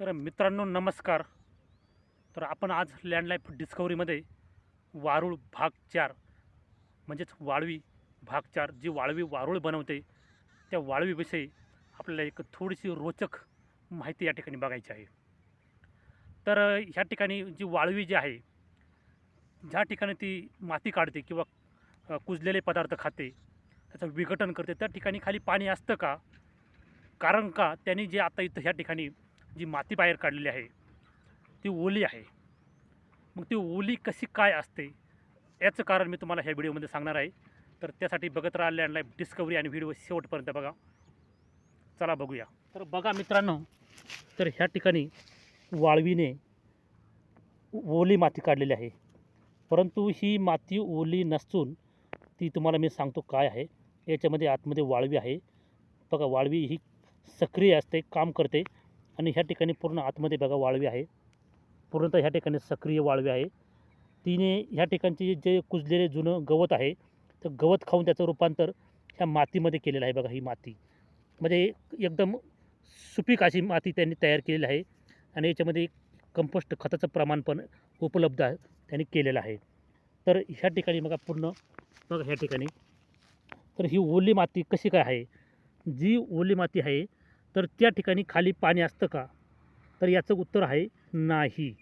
तर मित्रांनो नमस्कार. तर आपण आज लँडलाईफ डिस्कवरीमध्ये वारुळ भाग चार म्हणजेच वाळवी भाग चार जी वाळवी वारुळ बनवते त्या वाळवीविषयी आपल्याला एक थोडीशी रोचक माहिती या ठिकाणी बघायची आहे. तर ह्या ठिकाणी जी वाळवी जी आहे ज्या ठिकाणी ती माती काढते किंवा कुजलेले पदार्थ खाते त्याचं विघटन करते त्या ठिकाणी खाली पाणी असतं का? कारण का? त्यांनी जे आता इथं ह्या ठिकाणी जी माती बाहेर काढलेली आहे ती ओली आहे. मग ती ओली कशी काय असते? याचं कारण मी तुम्हाला ह्या व्हिडिओमध्ये सांगणार आहे. तर त्यासाठी बघत राहा लँडलाईफ डिस्कवरी आणि व्हिडिओ शेवटपर्यंत बघा. चला बघूया. तर बघा मित्रांनो तर ह्या ठिकाणी वाळवीने ओली माती काढलेली आहे. परंतु ही माती ओली नसून ती तुम्हाला मी सांगतो काय आहे. याच्यामध्ये आतमध्ये वाळवी आहे. बघा वाळवी ही सक्रिय असते काम करते. आणि ह्या ठिकाणी पूर्ण आतमध्ये बघा वाळवी आहे. पूर्णतः ह्या ठिकाणी सक्रिय वाळवी आहे. तिने ह्या ठिकाणचे जे कुजलेले जुनं गवत आहे तर गवत खाऊन त्याचं रूपांतर ह्या मातीमध्ये केलेलं आहे बघा ही माती. म्हणजे एकदम सुपीक अशी माती त्यांनी तयार केलेली आहे आणि याच्यामध्ये कंपोस्ट खताचं प्रमाण पण उपलब्ध आहे त्यांनी केलेलं आहे. तर ह्या ठिकाणी बघा पूर्ण बघा ह्या ठिकाणी. तर ही ओली माती कशी काय आहे? जी ओली माती आहे तर त्या ठिकाणी खाली पाणी असतं का? तर याचं उत्तर आहे नाही.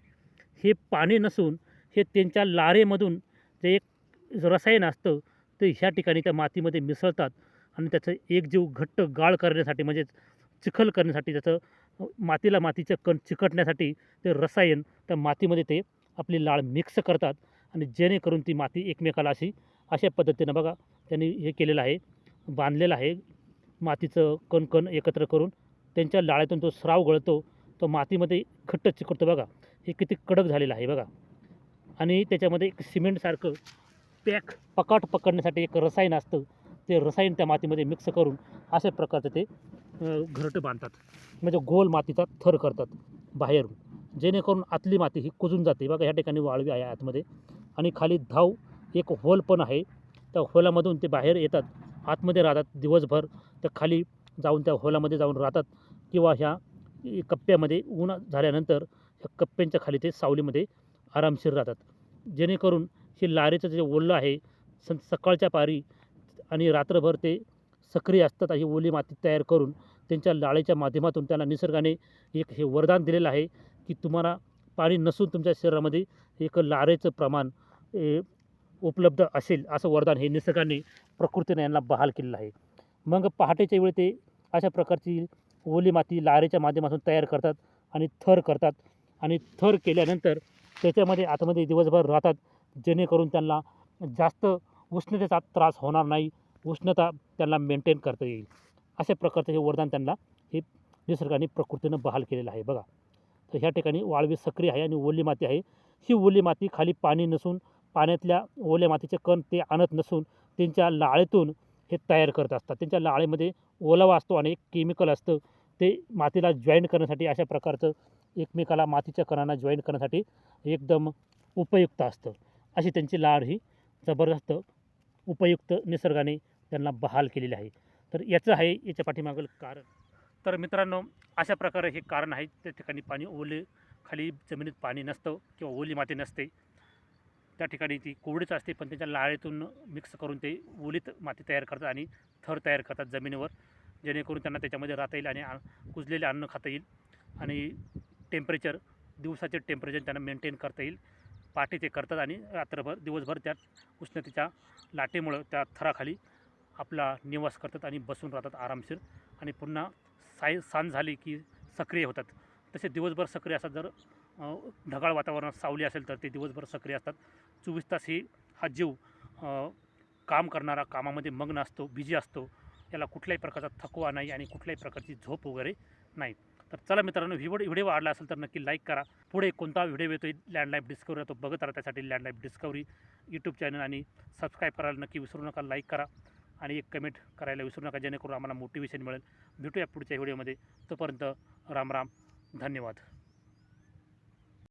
हे पाणी नसून हे त्यांच्या लारेमधून जे एक रसायन असतं ते ह्या ठिकाणी त्या मातीमध्ये मिसळतात आणि त्याचं एक जीव घट्ट गाळ करण्यासाठी म्हणजेच चिखल करण्यासाठी त्याचं मातीला मातीचं कण चिकटण्यासाठी ते रसायन त्या मातीमध्ये ते आपली लाळ मिक्स करतात आणि जेणेकरून ती माती एकमेकाला अशी अशा पद्धतीनं बघा त्यांनी हे केलेलं आहे बांधलेलं आहे. मातीचं कणकण एकत्र करून त्यांच्या लाळ्यातून तो स्राव गळतो तो मातीमध्ये खट्ट चिकटतो बघा. हे किती कडक झालेलं आहे बघा. आणि त्याच्यामध्ये एक सिमेंटसारखं पॅक पकाट पकडण्यासाठी एक रसायन असतं. ते रसायन त्या मातीमध्ये मिक्स करून अशा प्रकारचं ते घरटं बांधतात. म्हणजे गोल मातीचा थर करतात बाहेरून. जेणेकरून आतली माती ही कुजून जाते. बघा ह्या ठिकाणी वाळवी आहे आतमध्ये. आणि खाली धाव एक होल पण आहे. त्या होलामधून ते बाहेर येतात. आतमध्ये राहतात दिवसभर. तर खाली जाऊन त्या होलामध्ये जाऊन राहतात किंवा ह्या कप्प्यामध्ये ऊन झाल्यानंतर ह्या कप्प्यांच्या खाली ते सावलीमध्ये आरामशीर राहतात. जेणेकरून हे लारेचं जे ओलं आहे सं सकाळच्या पारी आणि रात्रभर ते सक्रिय असतात ही ओली माती तयार करून त्यांच्या लाळेच्या माध्यमातून त्यांना निसर्गाने एक हे वरदान दिलेलं आहे की तुम्हाला पाणी नसून तुमच्या शरीरामध्ये एक लारेचं प्रमाण ए, उपलब्ध असेल असं वरदान हे निसर्गाने प्रकृतीने यांना बहाल केलेलं आहे. मग पहाटेच्या वेळी ते अशा प्रकारची ओली माती लारेच्या माध्यमातून तयार करतात आणि थर करतात. आणि थर केल्यानंतर त्याच्यामध्ये आतमध्ये दिवसभर राहतात. जेणेकरून त्यांना जास्त उष्णतेचा त्रास होणार नाही. उष्णता त्यांना मेंटेन करता येईल. अशा प्रकारचं हे वरदान त्यांना हे निसर्गाने प्रकृतीनं बहाल केलेलं आहे. बघा. तर ह्या ठिकाणी वाळवी सक्रिय आहे आणि ओली माती आहे. ही ओली माती खाली पाणी नसून पाण्यातल्या ओल्या मातीचे कण ते आणत नसून त्यांच्या लाळेतून हे तयार करत असतात. त्यांच्या लाळेमध्ये ओलावा असतो आणि एक केमिकल असतं. ते मातीला जॉईंट करण्यासाठी अशा प्रकारचं एकमेकाला मातीच्या कणांना जॉईन करण्यासाठी एकदम उपयुक्त असतं. अशी त्यांची लाळ ही जबरदस्त उपयुक्त निसर्गाने त्यांना बहाल केलेली आहे. तर याचं आहे याच्या पाठीमागं कारण. तर मित्रांनो अशा प्रकारे हे कारण आहे. त्या ठिकाणी पाणी ओले खाली जमिनीत पाणी नसतं किंवा ओली माती नसते. त्या ठिकाणी ती कोरडीच असते पण त्याच्या लाळेतून मिक्स करून ते ओलीत माती तयार करतात आणि थर तयार करतात जमिनीवर जेणेकरून त्यांना त्याच्यामध्ये राहता येईल आणि कुजलेले अन्न खाता येईल आणि टेम्परेचर दिवसाचे टेम्परेचर त्यांना मेंटेन करता येईल. पाठी ते करतात आणि रात्रभर दिवसभर त्या उष्णतेच्या लाटेमुळं त्या थराखाली आपला निवास करतात आणि बसून राहतात आरामशीर आणि पुन्हा साय सांज झाली की सक्रिय होतात. तसे दिवसभर सक्रिय असतात जर ढगाळ वातावरणात सावली असेल तर ते दिवसभर सक्रिय असतात. चोवीस तास ही हा जीव काम करणारा कामामध्ये मग्न असतो बिजी असतो. याला कुठल्याही प्रकारचा थकवा नाही आणि कुठल्याही प्रकारची झोप वगैरे नाही. तर चला मित्रांनो व्हिडिओ व्हिडिओ आवडला असेल तर नक्की लाईक करा. पुढे कोणता व्हिडिओ येतो लँडलाईफ डिस्कवरी तो बघत राहा. त्यासाठी लँडलाईफ डिस्कवरी यूट्यूब चॅनल आणि सबस्क्राईब करायला नक्की विसरू नका लाईक करा. आणि एक कमेंट करायला विसरू नका जेणेकरून आम्हाला मोटिवेशन मिळेल. भेटूया पुढच्या व्हिडिओमध्ये. तोपर्यंत राम राम धन्यवाद.